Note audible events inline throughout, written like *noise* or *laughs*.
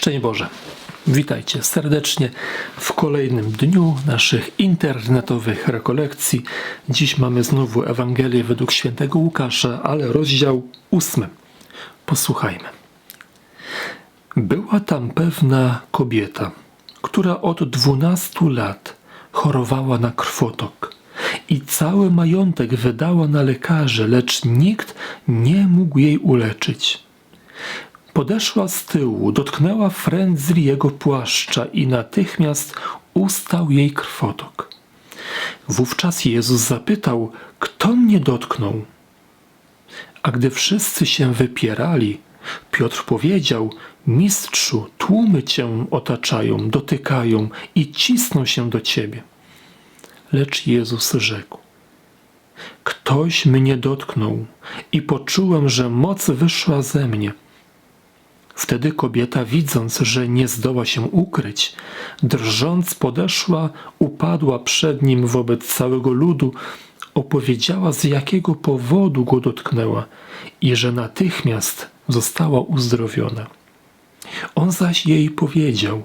Szczęść Boże. Witajcie serdecznie w kolejnym dniu naszych internetowych rekolekcji. Dziś mamy znowu Ewangelię według świętego Łukasza, ale rozdział ósmy. Posłuchajmy. Była tam pewna kobieta, która od dwunastu lat chorowała na krwotok i cały majątek wydała na lekarzy, lecz nikt nie mógł jej uleczyć. Podeszła z tyłu, dotknęła frędzli jego płaszcza i natychmiast ustał jej krwotok. Wówczas Jezus zapytał, kto mnie dotknął? A gdy wszyscy się wypierali, Piotr powiedział, Mistrzu, tłumy cię otaczają, dotykają i cisną się do ciebie. Lecz Jezus rzekł, Ktoś mnie dotknął i poczułem, że moc wyszła ze mnie. Wtedy kobieta, widząc, że nie zdoła się ukryć, drżąc podeszła, upadła przed nim wobec całego ludu, opowiedziała z jakiego powodu go dotknęła i że natychmiast została uzdrowiona. On zaś jej powiedział: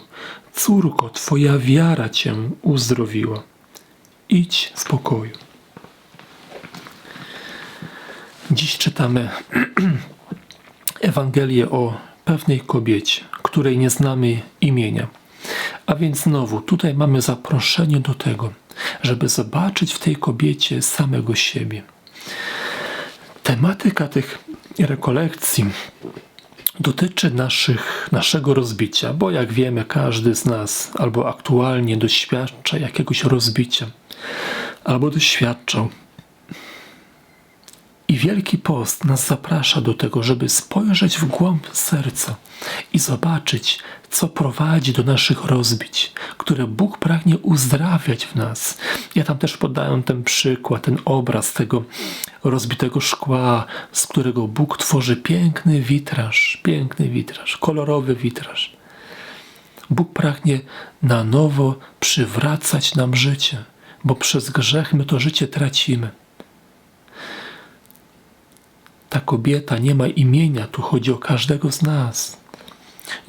Córko, twoja wiara cię uzdrowiła. Idź w pokoju. Dziś czytamy *clears throat* Ewangelię o pewnej kobiecie, której nie znamy imienia. A więc znowu tutaj mamy zaproszenie do tego, żeby zobaczyć w tej kobiecie samego siebie. Tematyka tych rekolekcji dotyczy naszych, naszego rozbicia, bo jak wiemy, każdy z nas albo aktualnie doświadcza jakiegoś rozbicia, albo doświadczał i Wielki Post nas zaprasza do tego, żeby spojrzeć w głąb serca i zobaczyć, co prowadzi do naszych rozbić, które Bóg pragnie uzdrawiać w nas. Ja tam też podałem ten przykład, ten obraz tego rozbitego szkła, z którego Bóg tworzy piękny witraż, piękny witraż, kolorowy witraż. Bóg pragnie na nowo przywracać nam życie, bo przez grzech my to życie tracimy ta kobieta nie ma imienia, tu chodzi o każdego z nas.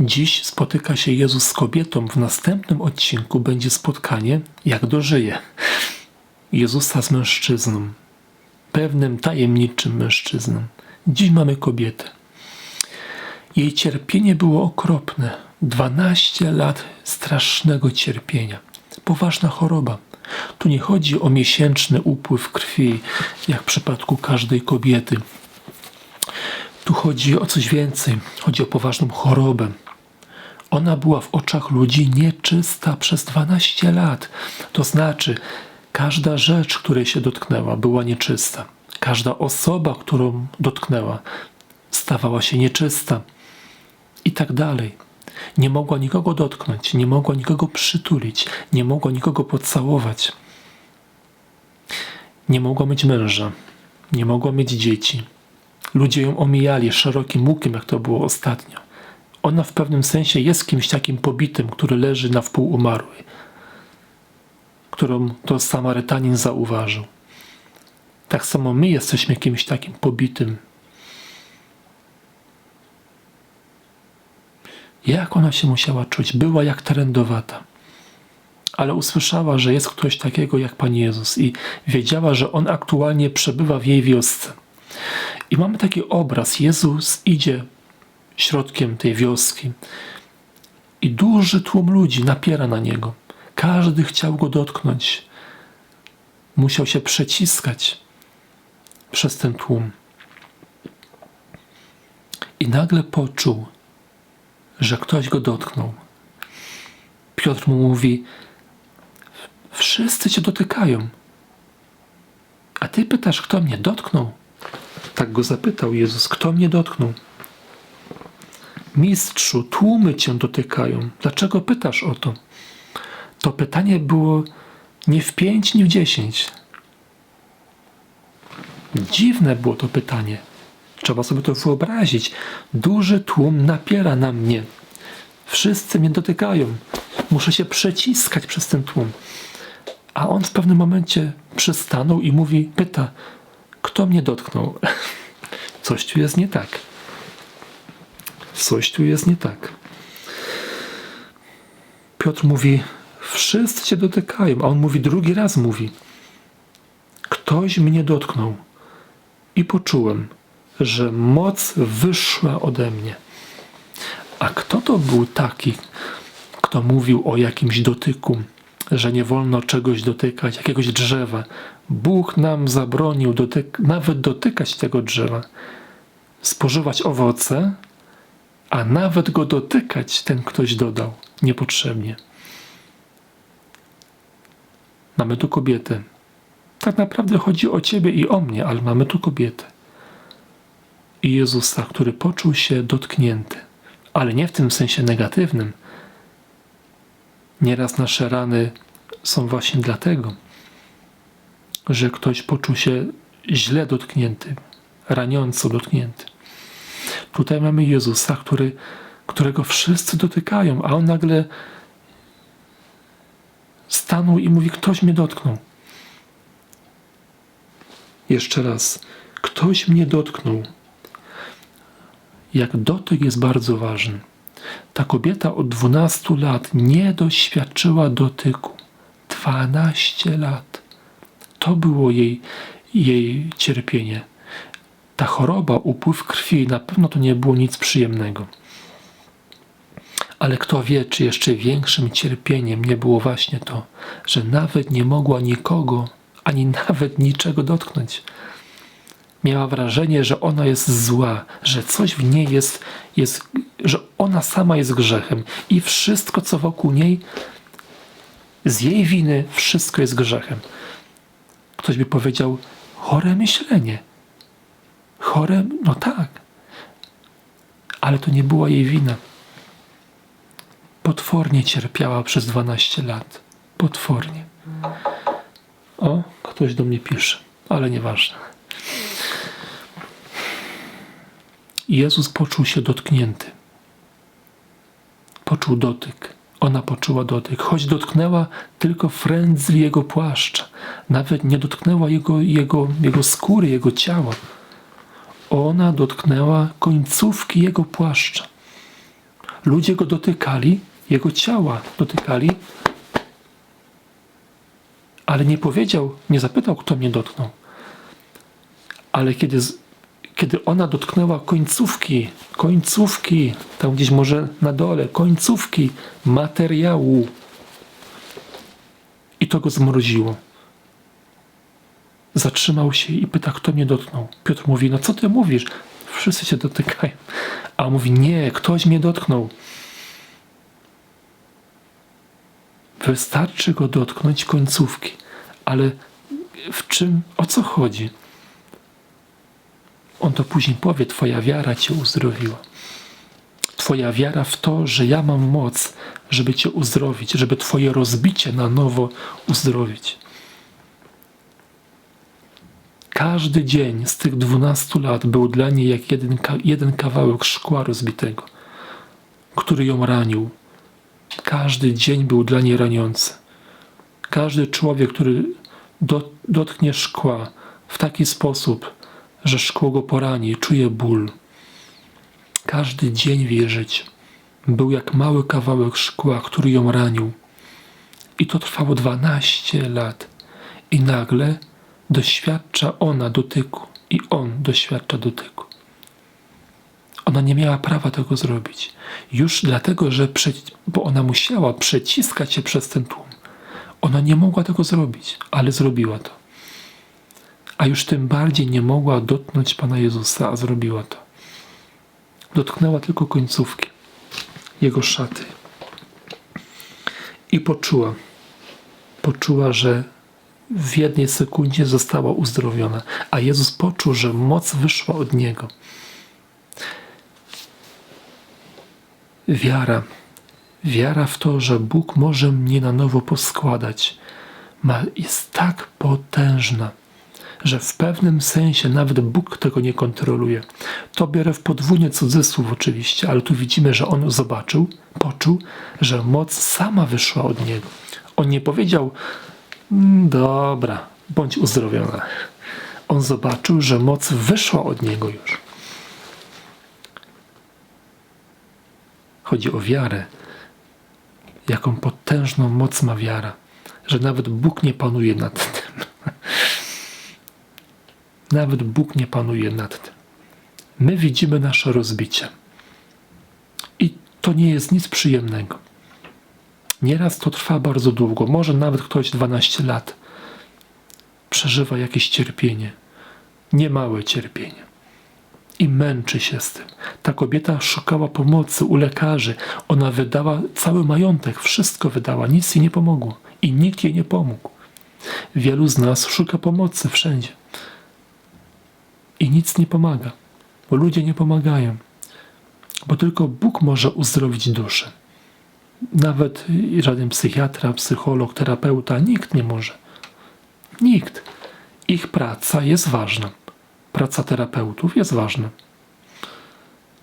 Dziś spotyka się Jezus z kobietą, w następnym odcinku będzie spotkanie, jak dożyje. Jezusa z mężczyzną, pewnym tajemniczym mężczyzną. Dziś mamy kobietę. Jej cierpienie było okropne. 12 lat strasznego cierpienia. Poważna choroba. Tu nie chodzi o miesięczny upływ krwi, jak w przypadku każdej kobiety. Tu chodzi o coś więcej. Chodzi o poważną chorobę. Ona była w oczach ludzi nieczysta przez 12 lat. To znaczy, każda rzecz, której się dotknęła, była nieczysta. Każda osoba, którą dotknęła, stawała się nieczysta. I tak dalej. Nie mogła nikogo dotknąć, nie mogła nikogo przytulić, nie mogła nikogo pocałować. Nie mogła mieć męża, nie mogła mieć dzieci Ludzie ją omijali szerokim łukiem, jak to było ostatnio. Ona w pewnym sensie jest kimś takim pobitym, który leży na wpół umarły, którą to Samarytanin zauważył. Tak samo my jesteśmy kimś takim pobitym. Jak ona się musiała czuć? Była jak trendowata. Ale usłyszała, że jest ktoś takiego jak Pan Jezus i wiedziała, że On aktualnie przebywa w jej wiosce. I mamy taki obraz. Jezus idzie środkiem tej wioski i duży tłum ludzi napiera na niego. Każdy chciał go dotknąć. Musiał się przeciskać przez ten tłum. I nagle poczuł, że ktoś go dotknął. Piotr mu mówi: Wszyscy cię dotykają. A ty pytasz, kto mnie dotknął? Tak go zapytał Jezus, kto mnie dotknął? Mistrzu, tłumy cię dotykają. Dlaczego pytasz o to? To pytanie było nie w pięć, nie w dziesięć. Dziwne było to pytanie. Trzeba sobie to wyobrazić. Duży tłum napiera na mnie. Wszyscy mnie dotykają. Muszę się przeciskać przez ten tłum. A on w pewnym momencie przystanął i mówi, pyta, kto mnie dotknął? *laughs* Coś tu jest nie tak. Coś tu jest nie tak. Piotr mówi, wszyscy cię dotykają, a on mówi drugi raz mówi, ktoś mnie dotknął i poczułem, że moc wyszła ode mnie. A kto to był taki, kto mówił o jakimś dotyku, że nie wolno czegoś dotykać, jakiegoś drzewa? Bóg nam zabronił dotyk nawet dotykać tego drzewa, spożywać owoce, a nawet go dotykać ten ktoś dodał niepotrzebnie. Mamy tu kobietę. Tak naprawdę chodzi o ciebie i o mnie, ale mamy tu kobietę. I Jezusa, który poczuł się dotknięty, ale nie w tym sensie negatywnym. Nieraz nasze rany są właśnie dlatego, że ktoś poczuł się źle dotknięty, raniąco dotknięty. Tutaj mamy Jezusa, który, którego wszyscy dotykają, a on nagle stanął i mówi: Ktoś mnie dotknął. Jeszcze raz, ktoś mnie dotknął. Jak dotyk jest bardzo ważny. Ta kobieta od 12 lat nie doświadczyła dotyku. 12 lat. To było jej, jej cierpienie. Ta choroba, upływ krwi, na pewno to nie było nic przyjemnego. Ale kto wie, czy jeszcze większym cierpieniem nie było właśnie to, że nawet nie mogła nikogo, ani *laughs* nawet niczego dotknąć. Miała wrażenie, że ona jest zła, że coś w niej jest, jest że ona sama jest grzechem i wszystko, co wokół niej, z jej winy, wszystko jest grzechem. Ktoś by powiedział, chore myślenie. Chore, no tak. Ale to nie była jej wina. Potwornie cierpiała przez 12 lat. Potwornie. O, ktoś do mnie pisze, ale nieważne. Jezus poczuł się dotknięty. Poczuł dotyk. Ona poczuła dotyk, choć dotknęła tylko frędzli jego płaszcza. Nawet nie dotknęła jego, jego, jego skóry, jego ciała. Ona dotknęła końcówki jego płaszcza. Ludzie go dotykali, jego ciała dotykali, ale nie powiedział, nie zapytał, kto mnie dotknął. Ale kiedy, kiedy ona dotknęła końcówki, końcówki, tam gdzieś może na dole, końcówki materiału, i to go zmroziło. Zatrzymał się i pyta, kto mnie dotknął. Piotr mówi, no co ty mówisz? Wszyscy cię dotykają. A on mówi, nie, ktoś mnie dotknął. Wystarczy go dotknąć końcówki. Ale w czym, o co chodzi? On to później powie, twoja wiara cię uzdrowiła. Twoja wiara w to, że ja mam moc, żeby cię uzdrowić, żeby twoje rozbicie na nowo uzdrowić. Każdy dzień z tych dwunastu lat był dla niej jak jeden, jeden kawałek szkła rozbitego, który ją ranił. Każdy dzień był dla niej raniący. Każdy człowiek, który do, dotknie szkła w taki sposób, że szkło go porani, czuje ból. Każdy dzień w jej życiu był jak mały kawałek szkła, który ją ranił. I to trwało 12 lat. I nagle doświadcza ona dotyku i on doświadcza dotyku. Ona nie miała prawa tego zrobić. Już dlatego, że prze, bo ona musiała przeciskać się przez ten tłum. Ona nie mogła tego zrobić, ale zrobiła to. A już tym bardziej nie mogła dotknąć Pana Jezusa, a zrobiła to. Dotknęła tylko końcówki Jego szaty. I poczuła, poczuła, że w jednej sekundzie została uzdrowiona, a Jezus poczuł, że moc wyszła od Niego. Wiara, wiara w to, że Bóg może mnie na nowo poskładać, jest tak potężna, że w pewnym sensie nawet Bóg tego nie kontroluje. To biorę w podwójnie cudzysłów oczywiście, ale tu widzimy, że on zobaczył, poczuł, że moc sama wyszła od niego. On nie powiedział, mm, dobra, bądź uzdrowiona. On zobaczył, że moc wyszła od niego już. Chodzi o wiarę. jaką potężną moc ma wiara, że nawet Bóg nie panuje nad tym. Nawet Bóg nie panuje nad tym. My widzimy nasze rozbicie. I to nie jest nic przyjemnego. Nieraz to trwa bardzo długo, może nawet ktoś 12 lat przeżywa jakieś cierpienie, niemałe cierpienie. I męczy się z tym. Ta kobieta szukała pomocy u lekarzy. Ona wydała cały majątek, wszystko wydała, nic jej nie pomogło. I nikt jej nie pomógł. Wielu z nas szuka pomocy wszędzie. I nic nie pomaga, bo ludzie nie pomagają. Bo tylko Bóg może uzdrowić duszę. Nawet żaden psychiatra, psycholog, terapeuta, nikt nie może. Nikt. Ich praca jest ważna. Praca terapeutów jest ważna.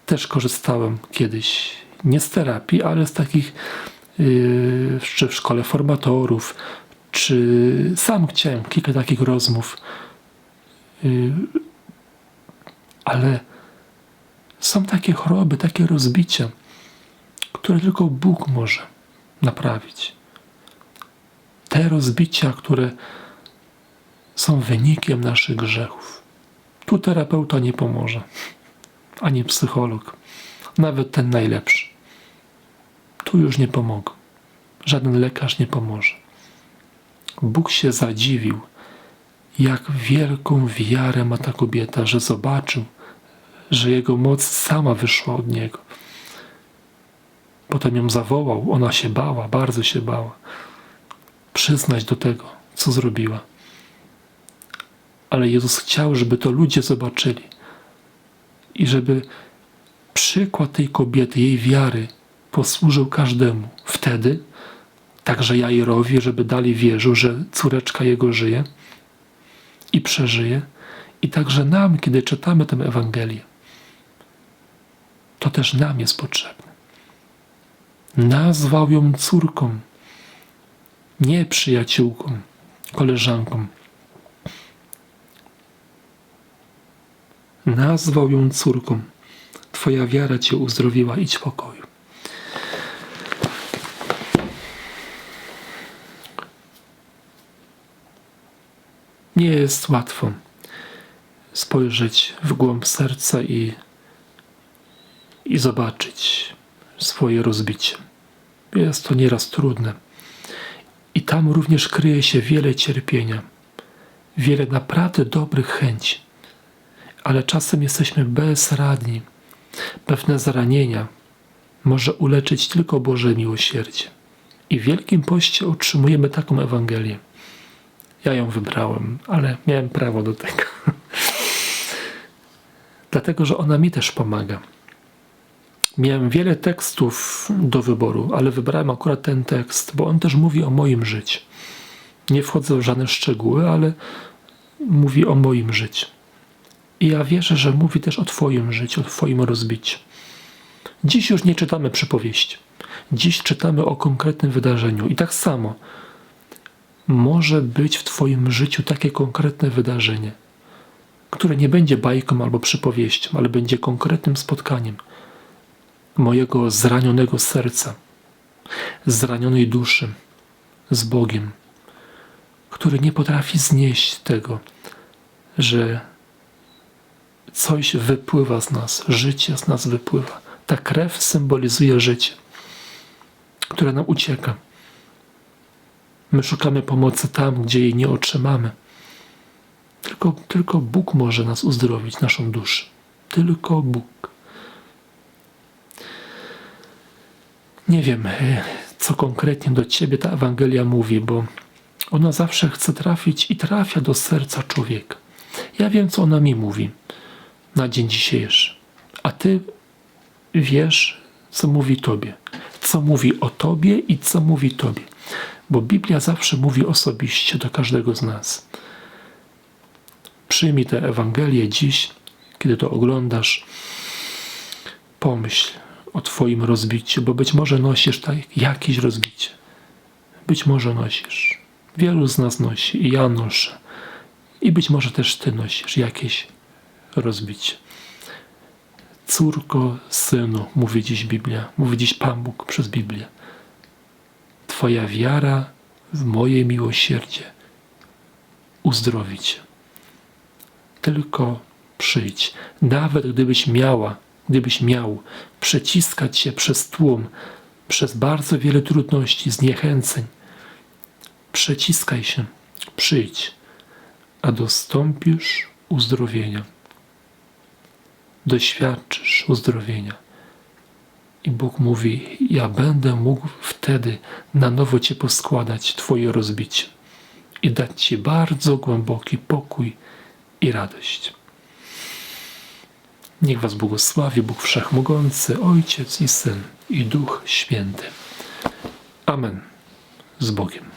Też korzystałem kiedyś nie z terapii, ale z takich, yy, czy w szkole formatorów, czy sam chciałem kilka takich rozmów. Yy, ale są takie choroby, takie rozbicia, które tylko Bóg może naprawić. Te rozbicia, które są wynikiem naszych grzechów. Tu terapeuta nie pomoże, ani psycholog, nawet ten najlepszy. Tu już nie pomogą. Żaden lekarz nie pomoże. Bóg się zadziwił, jak wielką wiarę ma ta kobieta, że zobaczył, że jego moc sama wyszła od niego. Potem ją zawołał, ona się bała, bardzo się bała. Przyznać do tego, co zrobiła. Ale Jezus chciał, żeby to ludzie zobaczyli i żeby przykład tej kobiety, jej wiary posłużył każdemu. Wtedy także Jairowi, żeby dalej wierzył, że córeczka jego żyje i przeżyje. I także nam, kiedy czytamy tę Ewangelię, to też nam jest potrzebne. Nazwał ją córką, nie przyjaciółką, koleżanką. Nazwał ją córką. Twoja wiara cię uzdrowiła, idź w pokoju. Nie jest łatwo spojrzeć w głąb serca i i zobaczyć swoje rozbicie. Jest to nieraz trudne. I tam również kryje się wiele cierpienia, wiele naprawdę dobrych chęci. Ale czasem jesteśmy bezradni. Pewne zranienia może uleczyć tylko Boże miłosierdzie. I w Wielkim Poście otrzymujemy taką Ewangelię. Ja ją wybrałem, ale miałem prawo do tego. Dlatego, że ona mi też pomaga. Miałem wiele tekstów do wyboru, ale wybrałem akurat ten tekst, bo on też mówi o moim życiu. Nie wchodzę w żadne szczegóły, ale mówi o moim życiu. I ja wierzę, że mówi też o Twoim życiu, o Twoim rozbiciu. Dziś już nie czytamy przypowieści. Dziś czytamy o konkretnym wydarzeniu. I tak samo może być w Twoim życiu takie konkretne wydarzenie, które nie będzie bajką albo przypowieścią, ale będzie konkretnym spotkaniem mojego zranionego serca, zranionej duszy z Bogiem, który nie potrafi znieść tego, że coś wypływa z nas, życie z nas wypływa. Ta krew symbolizuje życie, które nam ucieka. My szukamy pomocy tam, gdzie jej nie otrzymamy. Tylko, tylko Bóg może nas uzdrowić, naszą duszę. Tylko Bóg. Nie wiem, e, co konkretnie do ciebie ta Ewangelia mówi, bo ona zawsze chce trafić i trafia do serca człowieka. Ja wiem, co ona mi mówi na dzień dzisiejszy, a ty wiesz, co mówi tobie, co mówi o tobie i co mówi tobie, bo Biblia zawsze mówi osobiście do każdego z nas. Przyjmij tę Ewangelię dziś, kiedy to oglądasz. Pomyśl, o Twoim rozbiciu, bo być może nosisz tak, jakieś rozbicie. Być może nosisz. Wielu z nas nosi i ja noszę. I być może też Ty nosisz jakieś rozbicie. Córko, synu, mówi dziś Biblia, mówi dziś Pan Bóg przez Biblię. Twoja wiara w moje miłosierdzie uzdrowi. Tylko przyjdź, nawet gdybyś miała, gdybyś miał przeciskać się przez tłum, przez bardzo wiele trudności, zniechęceń. Przeciskaj się, przyjdź, a dostąpisz uzdrowienia. Doświadczysz uzdrowienia. I Bóg mówi: Ja będę mógł wtedy na nowo Cię poskładać, Twoje rozbicie i dać Ci bardzo głęboki pokój i radość. Niech Was błogosławi Bóg Wszechmogący, Ojciec i Syn i Duch Święty. Amen. Z Bogiem.